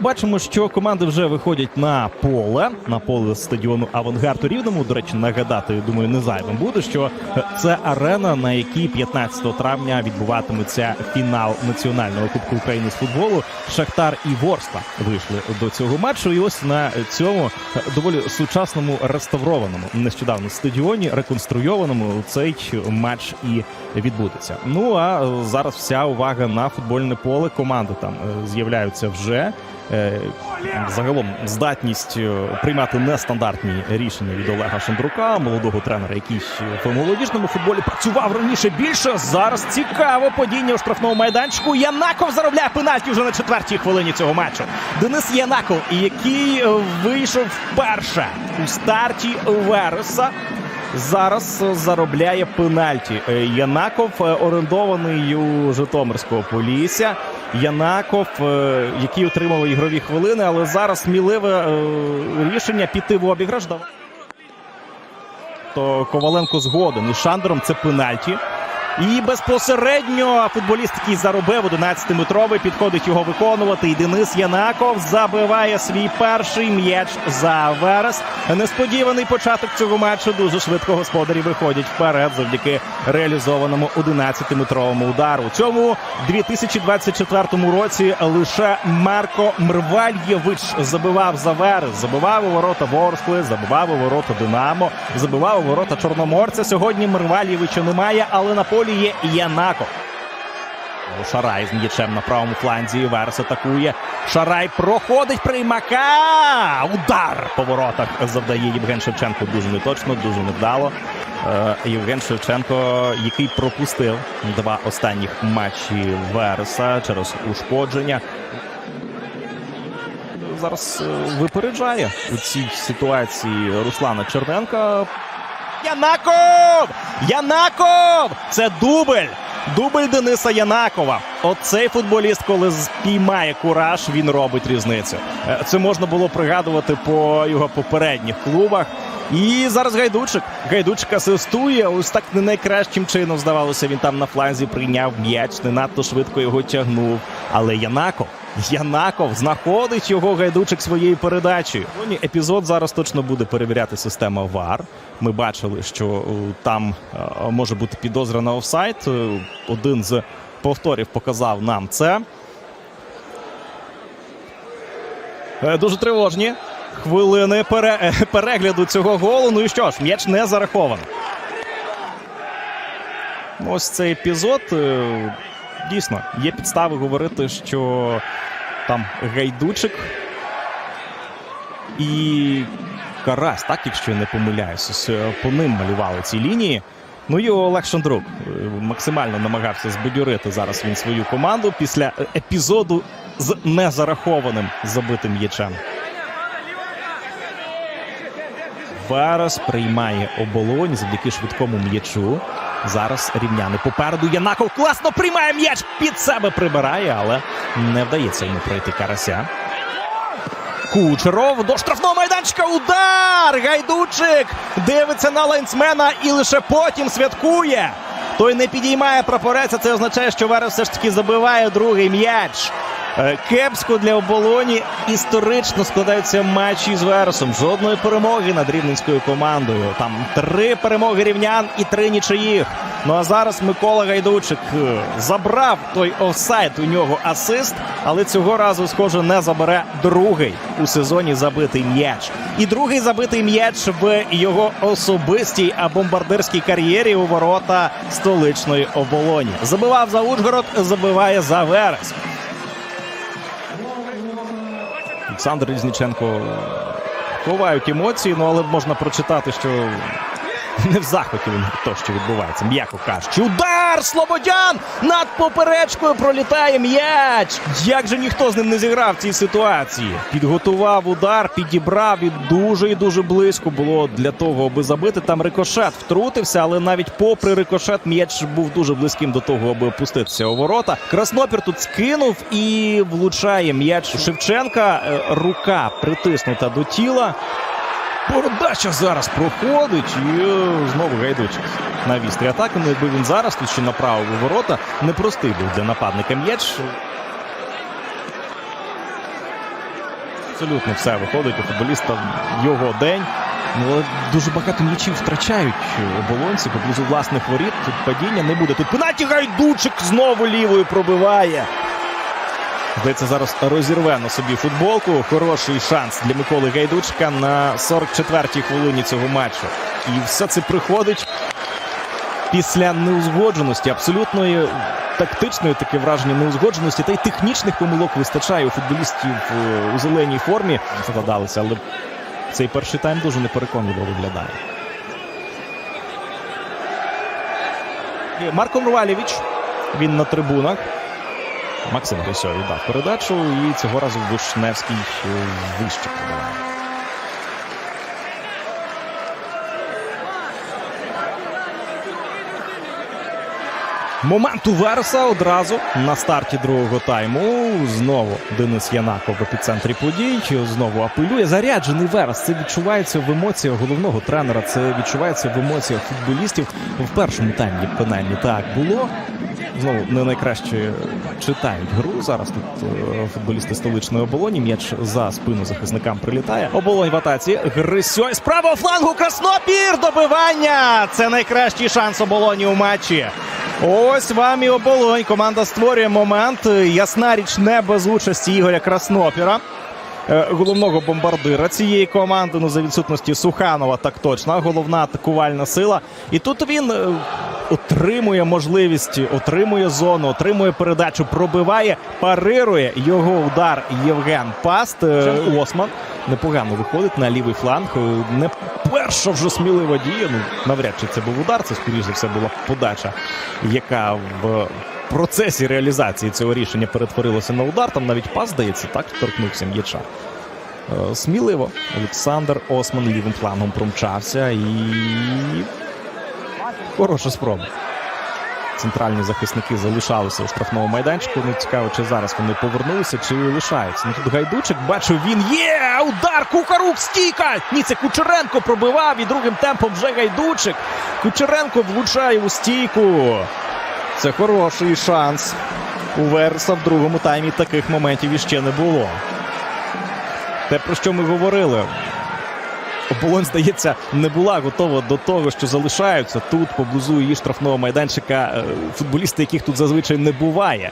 Бачимо, що команди вже виходять на поле на поле стадіону Авангард у Рівному. До речі, нагадати, думаю, не зайвим буде, що це арена, на якій 15 травня відбуватиметься фінал національного кубку України з футболу. Шахтар і Ворскла вийшли до цього матчу. І ось на цьому доволі сучасному реставрованому нещодавно стадіоні, реконструйованому цей матч і відбудеться. Ну а зараз вся увага на футбольне поле. Команди там е, з'являються вже. Е, Загалом здатність е, приймати нестандартні рішення від Олега Шандрука, молодого тренера, який в молодіжному футболі працював раніше більше. Зараз цікаво падіння у штрафному майданчику. Янаков заробляє пенальті вже на четвертій хвилині цього матчу. Денис Янаков, який вийшов вперше у старті Вереса. Зараз заробляє пенальті. Е, Янаков орендований у Житомирського Полісся. Янаков, е, який отримав ігрові хвилини, але зараз сміливе е, рішення піти в обіграш. То Коваленко згоден із Шандером. Це пенальті. І безпосередньо футболіст, який заробив 11-метровий, підходить його виконувати. І Денис Янаков забиває свій перший м'яч за Верес. Несподіваний початок цього матчу. Дуже швидко господарі виходять вперед завдяки реалізованому 11-метровому удару. У цьому 2024 році лише Марко Мрвальєвич забивав за Верес, забивав у ворота Ворскли, забивав у ворота Динамо, забивав у ворота Чорноморця. Сьогодні Мрвальєвича немає, але на полі є Янаков. Шарай з м'ячем на правому фланзі. Верес атакує. Шарай проходить приймака. Удар по воротах завдає Євген Шевченко. Дуже неточно, дуже невдало. Е, Євген Шевченко, який пропустив два останніх матчі Вереса через ушкодження. Зараз е, випереджає у цій ситуації Руслана Черненка. Янаков! Янаков! Це дубль! Дубль Дениса Янакова. Оцей футболіст, коли спіймає кураж, він робить різницю. Е, Це можна було пригадувати по його попередніх клубах. І зараз гайдучик. Гайдучик асистує. Ось так не найкращим чином здавалося. Він там на фланзі прийняв м'яч, не надто швидко його тягнув. Але Янаков. Янаков знаходить його гайдучик своєю передачею. Епізод зараз точно буде перевіряти система ВАР. Ми бачили, що е, там е, може бути підозра на офсайд. Е, Один з повторів показав нам це. Дуже тривожні хвилини пере- е, перегляду цього голу. Ну і що ж, м'яч не зараховано. Ось цей епізод. е, Дійсно, є підстави говорити, що там гайдучик і Карась, так, якщо я не помиляюсь, ось, е, по ним малювали ці лінії. Ну і Олег Шандрук максимально намагався збадьорити зараз він свою команду після епізоду з незарахованим забитим м'ячем. Верес приймає оболонь завдяки швидкому м'ячу. Зараз рівняни попереду. Янаков класно приймає м'яч. Під себе прибирає, але не вдається йому пройти карася. Кучеров до штрафного майданчика. Удар! Гайдучик дивиться на лайнсмена і лише потім святкує. Той не підіймає прапорець. Це означає, що Верес все ж таки забиває другий м'яч. Е, Кепсько для оболоні історично складаються матчі з Вересом. Жодної перемоги над рівненською командою. Там три перемоги рівнян і три нічиїх. Ну а зараз Микола Гайдучик е, забрав той офсайд. У нього асист, але цього разу, схоже, не забере другий у сезоні забитий м'яч. І другий забитий м'яч в його особистій а бомбардирській кар'єрі у ворота столичної оболоні. Забивав за Ужгород, забиває за Верес. Олександр Різніченко ховають емоції, ну але можна прочитати, що не в захваті він то, що відбувається. М'яко кажучи. Удар! Слободян! Над поперечкою пролітає м'яч! Як же ніхто з ним не зіграв цій ситуації? Підготував удар, підібрав і дуже і дуже близько було для того, аби забити. Там рикошет втрутився, але навіть попри рикошет м'яч був дуже близьким до того, аби опуститися у ворота. Краснопір тут скинув і влучає м'яч Шевченка. Е, Рука притиснута до тіла. Передача зараз проходить і е, знову гайдучик на вістрі атаки. Ну, якби він зараз тут ще направив у ворота, непростий був для нападника м'яч. Абсолютно все виходить у футболіста його день. Ну, дуже багато м'ячів втрачають оболонці поблизу власних воріт. Тут падіння не буде. Тут пенаті гайдучик знову лівою пробиває. Здається, зараз розірве на собі футболку. Хороший шанс для Миколи Гайдучка на 44-й хвилині цього матчу. І все це приходить після неузгодженості, абсолютної тактичної таке враження неузгодженості та й технічних помилок вистачає у футболістів е, у зеленій формі. Закладалися, але цей перший тайм дуже непереконливо виглядає. Марко Мрвалєвич. Він на трибунах. Максим Грисьо віддав передачу, і цього разу Вишневський е, вище пробиває. Момент у Вереса одразу на старті другого тайму. Знову Денис Янаков в епіцентрі подій. Знову апелює. Заряджений Верес. Це відчувається в емоціях головного тренера. Це відчувається в емоціях футболістів. В першому таймі принаймні так було. Знову не найкраще читають гру. Зараз тут е, футболісти столичної оболоні. М'яч за спину захисникам прилітає. Оболонь в атаці. Грисьой з правого флангу. Краснопір добивання. Це найкращий шанс оболоні у матчі. Ось вам і оболонь. Команда створює момент. Ясна річ не без участі Ігоря Краснопіра. Е, Головного бомбардира цієї команди, ну за відсутності Суханова, так точно. Головна атакувальна сила. І тут він е, отримує можливість, отримує зону, отримує передачу, пробиває, парирує його удар Євген Паст. Е, Осман непогано виходить на лівий фланг. Не перша вже смілива дія. Ну навряд чи це був удар. Це скоріш за все була подача, яка в процесі реалізації цього рішення перетворилася на удар. Там навіть пас здається, так торкнувся м'яча. Е, Сміливо Олександр Осман лівим флангом промчався і хороша спроба. Центральні захисники залишалися у штрафному майданчику. Ну цікаво, чи зараз вони повернулися, чи лишаються. Ну тут гайдучик бачив, він є! Удар Кухарук стійка! Ні, це Кучеренко пробивав і другим темпом вже гайдучик. Кучеренко влучає у стійку. Це хороший шанс. У Верса в другому таймі таких моментів іще не було. Те, про що ми говорили. Оболонь, здається, не була готова до того, що залишаються тут поблизу її штрафного майданчика е, футболісти, яких тут зазвичай не буває.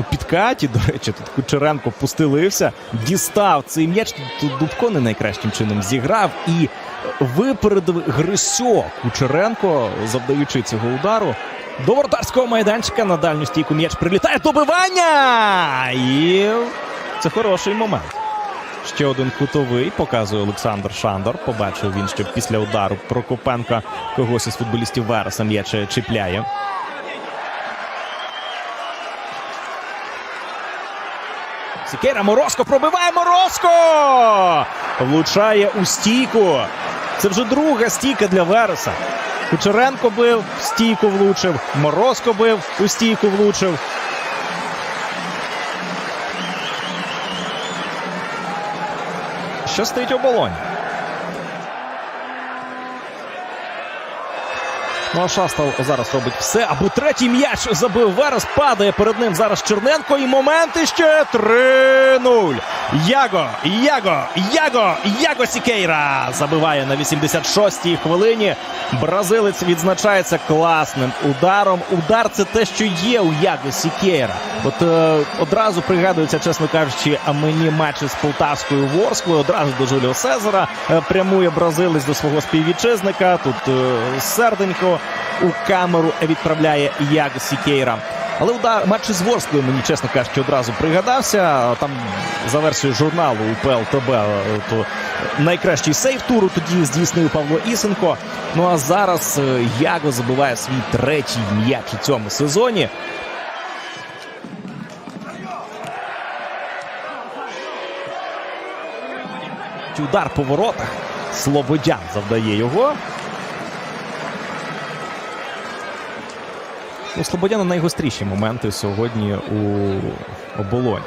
У підкаті, до речі, тут Кучеренко постелився, дістав цей м'яч. Тут Дубко не найкращим чином зіграв і випередив Грисьо Кучеренко, завдаючи цього удару. До воротарського майданчика на дальню стійку м'яч прилітає добивання! І це хороший момент. Ще один кутовий показує Олександр Шандор. Побачив він, що після удару Прокопенка когось із футболістів Вереса м'яч чіпляє. Сікера Морозко пробиває Морозко! Влучає у стійку. Це вже друга стійка для Вереса. Кучеренко бив, в стійку влучив. Морозко бив, у стійку влучив. Щастить оболонь. Ну а Шастал зараз робить все. Або третій м'яч забив Верес. Падає перед ним зараз Черненко. І момент іще 3-0. Яго, Яго, Яго, Яго Сікейра забиває на 86-й хвилині. Бразилець відзначається класним ударом. Удар це те, що є у Яго Сікейра. От е, одразу пригадується, чесно кажучи, мені матчі з Полтавською Ворсклою. Одразу до Жуліо Сезера е, прямує бразилець до свого співвітчизника. Тут е, серденько у камеру відправляє Яго Сікейра. Але удар матч з Ворсклою мені, чесно кажучи, одразу пригадався. Там за версією журналу УПЛ ТБ е, то найкращий сейв туру тоді здійснив Павло Ісенко. Ну а зараз е, Яго забиває свій третій м'яч у цьому сезоні. Удар по воротах. Слободян завдає його. У Слободяна найгостріші моменти сьогодні у оболоні.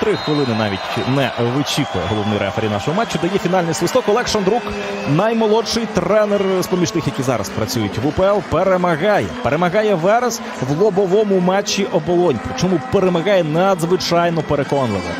Три хвилини навіть не вичікує головний рефері нашого матчу. Дає фінальний свисток. Олег Шандрук, наймолодший тренер з поміж тих, які зараз працюють в УПЛ, перемагає. Перемагає Верес в лобовому матчі оболонь. Причому перемагає надзвичайно переконливо.